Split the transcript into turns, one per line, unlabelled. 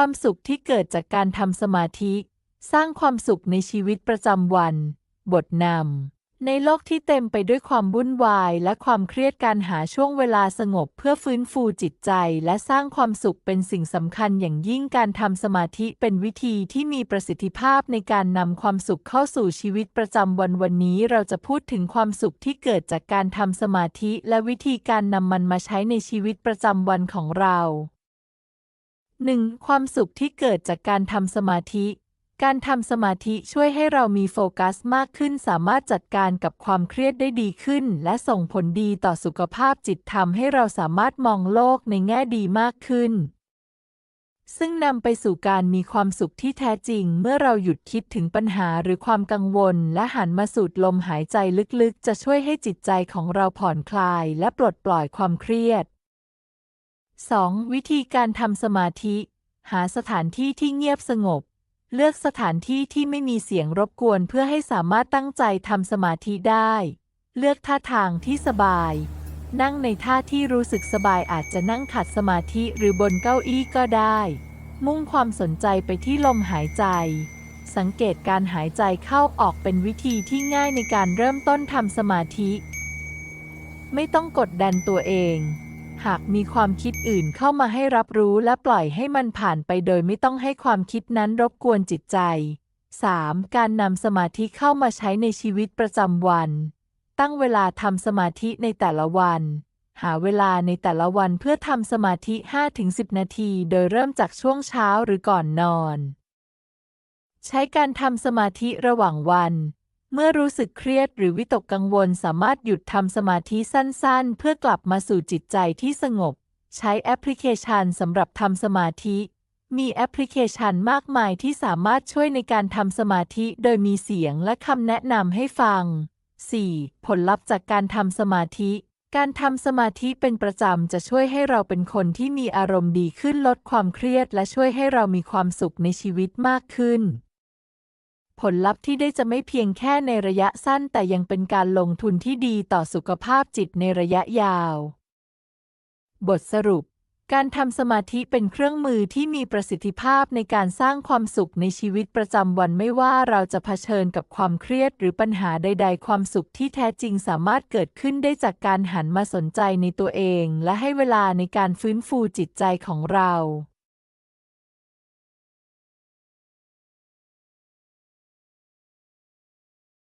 ความสุขที่เกิดจากการทำสมาธิ สร้างความสุขในชีวิตประจำวัน บทนำในโลกที่เต็มไปด้วยความวุ่นวาย และความเครียดการหาช่วงเวลาสงบเพื่อฟื้นฟูจิตใจ และสร้างความสุขเป็นสิ่งสำคัญอย่างยิ่งการทำสมาธิเป็นวิธีที่มีประสิทธิภาพในการนำความสุขเข้าสู่ชีวิตประจำวันวันนี้เราจะพูดถึงความสุขที่เกิดจากการทำสมาธิ และวิธีการนำมันมาใช้ในชีวิตประจำวันของเรา 1. ความสุขที่เกิดจากการทำสมาธิ การทำสมาธิช่วยให้เรามีโฟกัสมากขึ้น สามารถจัดการกับความเครียดได้ดีขึ้น และส่งผลดีต่อสุขภาพจิตทำให้เราสามารถมองโลกในแง่ดีมากขึ้น ซึ่งนำไปสู่การมีความสุขที่แท้จริง เมื่อเราหยุดคิดถึงปัญหาหรือความกังวล และหันมาสูดลมหายใจลึกๆ จะช่วยให้จิตใจของเราผ่อนคลาย และปลดปล่อยความเครียด 2. วิธีการทำสมาธิ หาสถานที่ที่เงียบสงบ เลือกสถานที่ที่ไม่มีเสียงรบกวนเพื่อให้สามารถตั้งใจทำสมาธิได้ เลือกท่าทางที่สบาย นั่งในท่าที่รู้สึกสบายอาจจะนั่งขัดสมาธิหรือบนเก้าอี้ก็ได้ มุ่งความสนใจไปที่ลมหายใจ สังเกตการหายใจเข้าออกเป็นวิธีที่ง่ายในการเริ่มต้นทำสมาธิ ไม่ต้องกดดันตัวเอง หากมีความคิดอื่นเข้ามาให้รับรู้และปล่อยให้มันผ่านไปโดยไม่ต้องให้ความคิดนั้นรบกวนจิตใจ 3. การนำสมาธิเข้ามาใช้ในชีวิตประจำวัน ตั้งเวลาทำสมาธิในแต่ละวัน หาเวลาในแต่ละวันเพื่อทำสมาธิ 5-10 นาที โดยเริ่มจากช่วงเช้าหรือก่อนนอน ใช้การทำสมาธิระหว่างวัน เมื่อรู้สึกเครียดหรือวิตกกังวลสามารถหยุดทำสมาธิสั้นๆ เพื่อกลับมาสู่จิตใจที่สงบ ใช้แอปพลิเคชันสำหรับทำสมาธิ มีแอปพลิเคชันมากมายที่สามารถช่วยในการทำสมาธิโดยมีเสียงและคำแนะนำให้ฟัง 4. ผลลัพธ์จากการทำสมาธิ การทำสมาธิเป็นประจำจะช่วยให้เราเป็นคนที่มีอารมณ์ดีขึ้นลดความเครียด และช่วยให้เรามีความสุขในชีวิตมากขึ้น ผลลัพธ์ที่ได้จะไม่เพียงแค่ในระยะสั้นแต่ยังเป็นการลงทุนที่ดีต่อสุขภาพจิตในระยะยาว บทสรุป การทำสมาธิเป็นเครื่องมือที่มีประสิทธิภาพในการสร้างความสุขในชีวิตประจำวันไม่ว่าเราจะเผชิญกับความเครียดหรือปัญหาใด ๆ ความสุขที่แท้จริงสามารถเกิดขึ้นได้จากการหันมาสนใจในตัวเอง และให้เวลาในการฟื้นฟูจิตใจของเรา